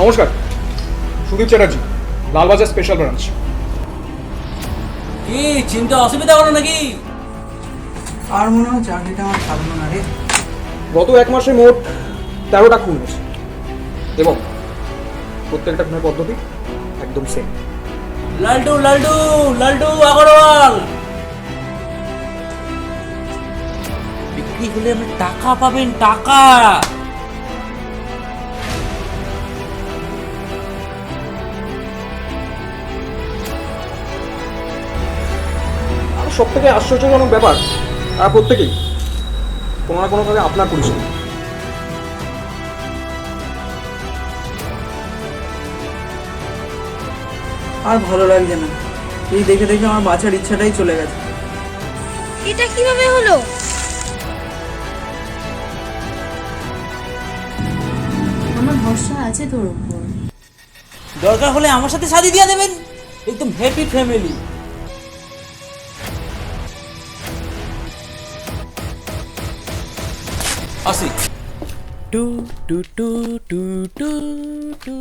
নমস্কার Sudip Chatterjee Lalbazar special branch কি চিন্তা অসুবিধা হলো নাকি? আর মনে হয় চাকরিটা আমার থাকল না রে। গত এক মাসে মোট তেরোটা খুন হয়েছে। এবং প্রত্যেকটা খুনের পদ্ধতি একদম সেম লালটু লালটু লালটু আগরওয়াল! বিক্রি হলে আপনি টাকা পাবেন টাকা! সব থেকে আশ্চর্যজনক ব্যাপার তারা প্রত্যেকেই কোনো না কোনোভাবে আপনার পরিচয়। আর ভালো লাগছে না। এই দেখে দেখে আমার বাঁচার ইচ্ছাটাই চলে গেছে। এটা কীভাবে হলো? আমার ভরসা আছে তোর উপর। দরকার হলে আমার সাথে শাদি দিয়ে দেবেন। একদম হ্যাপি ফ্যামিলি าสิดูดูดูดูดูดู